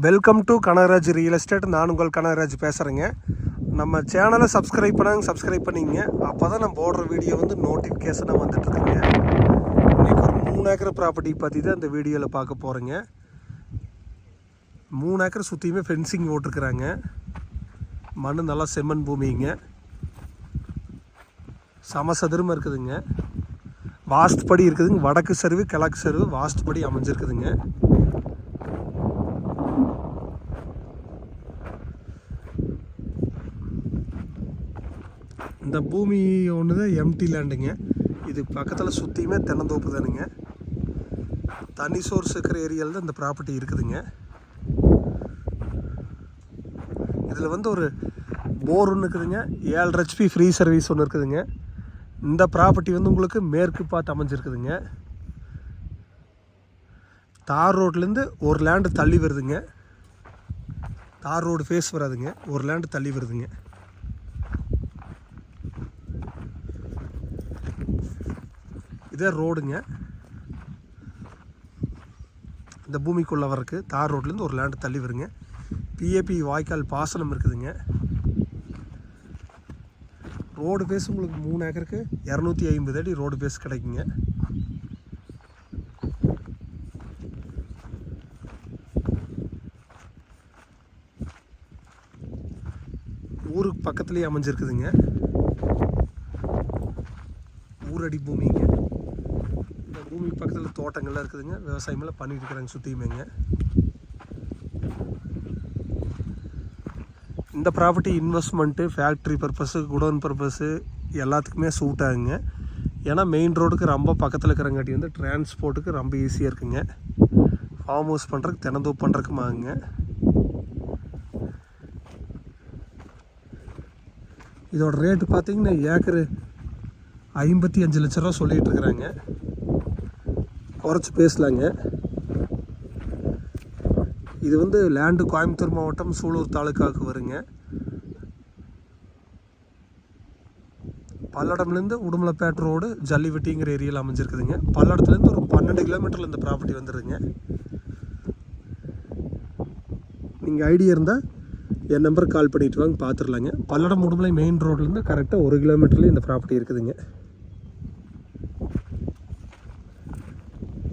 Welcome to Kanagaraj real estate நான் உங்கள் கனகராஜ் பேசுகிறேங்க நம்ம சேனலை சப்ஸ்கிரைப் பண்ணாங்க சப்ஸ்கிரைப் பண்ணிங்க. அப்போ தான் நம்ம போடுற வீடியோ வந்து நோட்டிஃபிகேஷனாக வந்துட்டுருக்குங்க. இன்றைக்கி ஒரு மூணு ஏக்கர் ப்ராப்பர்ட்டி பற்றி தான் இந்த வீடியோவில் பார்க்க போகிறேங்க மூணு ஏக்கர் சுற்றியுமே ஃபென்சிங் போட்டிருக்குறாங்க. மண் நல்லா செம்மண் பூமிங்க. சமசதுரமாக இருக்குதுங்க. வாஸ்து படி இருக்குதுங்க. வடக்கு சரிவு கிழக்கு சரிவு வாஸ்து படி அமைஞ்சிருக்குதுங்க. இந்த பூமி ஒன்று தான் எம்டி லேண்டுங்க இது பக்கத்தில் சுற்றியுமே தென்னந்தோப்பு தானுங்க. தண்ணி சோர்ஸ் இருக்கிற ஏரியாவில் தான் இந்த ப்ராப்பர்ட்டி இருக்குதுங்க. இதில் வந்து ஒரு போர் ஒன்று இருக்குதுங்க. ஏழு ஹெச்பி ஃப்ரீ சர்வீஸ் ஒன்று இருக்குதுங்க. இந்த ப்ராப்பர்ட்டி வந்து உங்களுக்கு மேற்கு பார்த்து அமைஞ்சிருக்குதுங்க. தார் ரோட்லேருந்து ஒரு லேண்டு தள்ளி வருதுங்க. தார் ரோடு ஃபேஸ் வராதுங்க. ஒரு லேண்டு தள்ளி வருதுங்க. இதே ரோடுங்க. இந்த பூமிக்குள்ளே வரக்கு தார் ரோட்லேருந்து ஒரு லேண்டு தள்ளி வருங்க. பிஏபி வாய்க்கால் பாசனம் இருக்குதுங்க. ரோடு பேஸ் உங்களுக்கு மூணு ஏக்கருக்கு இரநூத்தி ஐம்பது அடி ரோடு பேஸ் கிடைக்குங்க. ஊருக்கு பக்கத்துலேயே அமைஞ்சிருக்குதுங்க. ஊரடி பூமிங்க. பூமி பக்கத்தில் தோட்டங்கள்லாம் இருக்குதுங்க. விவசாயமெல்லாம் பண்ணிட்டு இருக்கிறாங்க சுற்றியுமேங்க இந்த property investment factory purpose godown purpose எல்லாத்துக்குமே சூட் ஆகுங்க. ஏன்னா மெயின் ரோடுக்கு ரொம்ப பக்கத்தில் இருக்கிறங்காட்டி வந்து டிரான்ஸ்போர்ட்டுக்கு ரொம்ப ஈஸியாக இருக்குங்க. ஃபார்ம் ஹவுஸ் பண்ணுறதுக்கு தினந்தோப்பு பண்ணுறதுக்கும் ஆகுங்க இதோட ரேட்டு பார்த்தீங்கன்னா ஏக்கரு ஐம்பத்தி அஞ்சு லட்ச ரூபா சொல்லிகிட்டு இருக்கிறாங்க. குறைச்சி பேசலாங்க. இது வந்து லேண்டு கோயம்புத்தூர் மாவட்டம் சூலூர் தாலுக்காவுக்கு வருங்க. பல்லடம்லேருந்து உடுமலைப்பேட் ரோடு ஜல்லிவெட்டிங்கிற ஏரியாவில் அமைஞ்சிருக்குதுங்க. பல்லடத்துலேருந்து ஒரு பன்னெண்டு கிலோமீட்டரில் இந்த ப்ராப்பர்ட்டி வந்துடுதுங்க நீங்கள் ஐடியா இருந்தால் என் நம்பருக்கு கால் பண்ணிட்டு வாங்க பார்த்துடலாங்க பல்லடம் உடுமலை மெயின் ரோட்லேருந்து கரெக்டாக ஒரு கிலோமீட்டர்லேயும் இந்த ப்ராப்பர்ட்டி இருக்குதுங்க.